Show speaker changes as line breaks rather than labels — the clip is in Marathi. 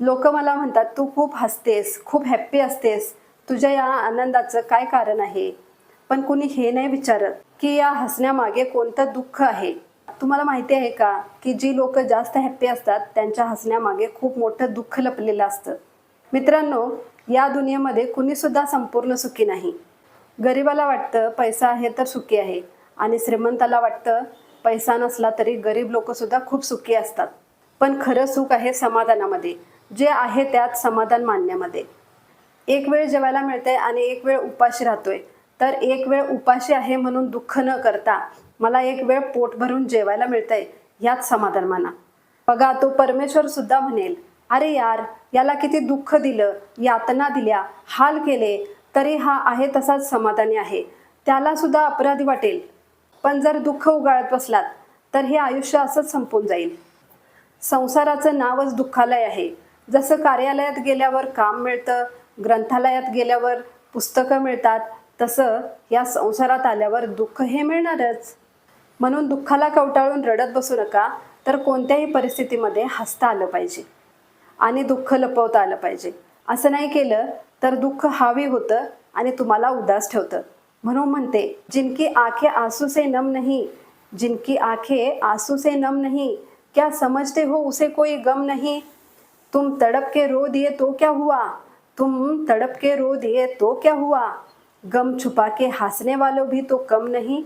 लोक मला म्हणतात तू खूप हसतेस खूप हॅप्पी असतेस. तुझ्या या आनंदाचं काय कारण आहे? पण कुणी हे नाही विचारत की या हसण्यामागे कोणतं दुःख आहे. तुम्हाला माहिती आहे का की जी लोक जास्त हॅप्पी असतात त्यांच्या हसण्यामागे खूप मोठं दुःख लपलेलं असतं. मित्रांनो या दुनियेमध्ये कुणीसुद्धा संपूर्ण सुखी नाही. गरिबाला वाटतं पैसा आहे तर सुखी आहे. आणि श्रीमंताला वाटतं पैसा नसला तरी गरीब लोकसुद्धा खूप सुखी असतात. पण खरं सुख आहे समाधानामध्ये. जे आहे त्यात समाधान मानण्यामध्ये. एक वेळ जेवायला मिळते आणि एक वेळ उपाशी राहतोय. तर एक वेळ उपाशी आहे म्हणून दुःख न करता मला एक वेळ पोट भरून जेवायला मिळतंय यात समाधान माना. बघा तो परमेश्वर सुद्धा म्हणेल अरे यार याला किती दुःख दिलं यातना दिल्या हाल केले तरी हा आहे तसाच समाधानी आहे. त्याला सुद्धा अपराधी वाटेल. पण जर दुःख उगाळत बसलात तर हे आयुष्य असंच संपून जाईल. संसाराचं नावच दुःखालय आहे. जसं कार्यालयात गेल्यावर काम मिळतं ग्रंथालयात गेल्यावर पुस्तकं मिळतात तसं या संसारात आल्यावर दुःख हे मिळणारच. म्हणून दुःखाला कवटाळून रडत बसू नका तर कोणत्याही परिस्थितीमध्ये हसता आलं पाहिजे. आणि दुःख लपवता आलं पाहिजे. असं नाही केलं तर दुःख हावी होतं आणि तुम्हाला उदास ठेवतं. म्हणून म्हणते जिनकी आखे आंसू से नम नाही जिनकी आखे आंसू से नम नाही क्या समझते हो उसे कोई गम नहीं? तुम तड़प के रो दिए तो क्या हुआ? तुम तड़प के रो दिए तो क्या हुआ? गम छुपा के हंसने वालों भी तो कम नहीं।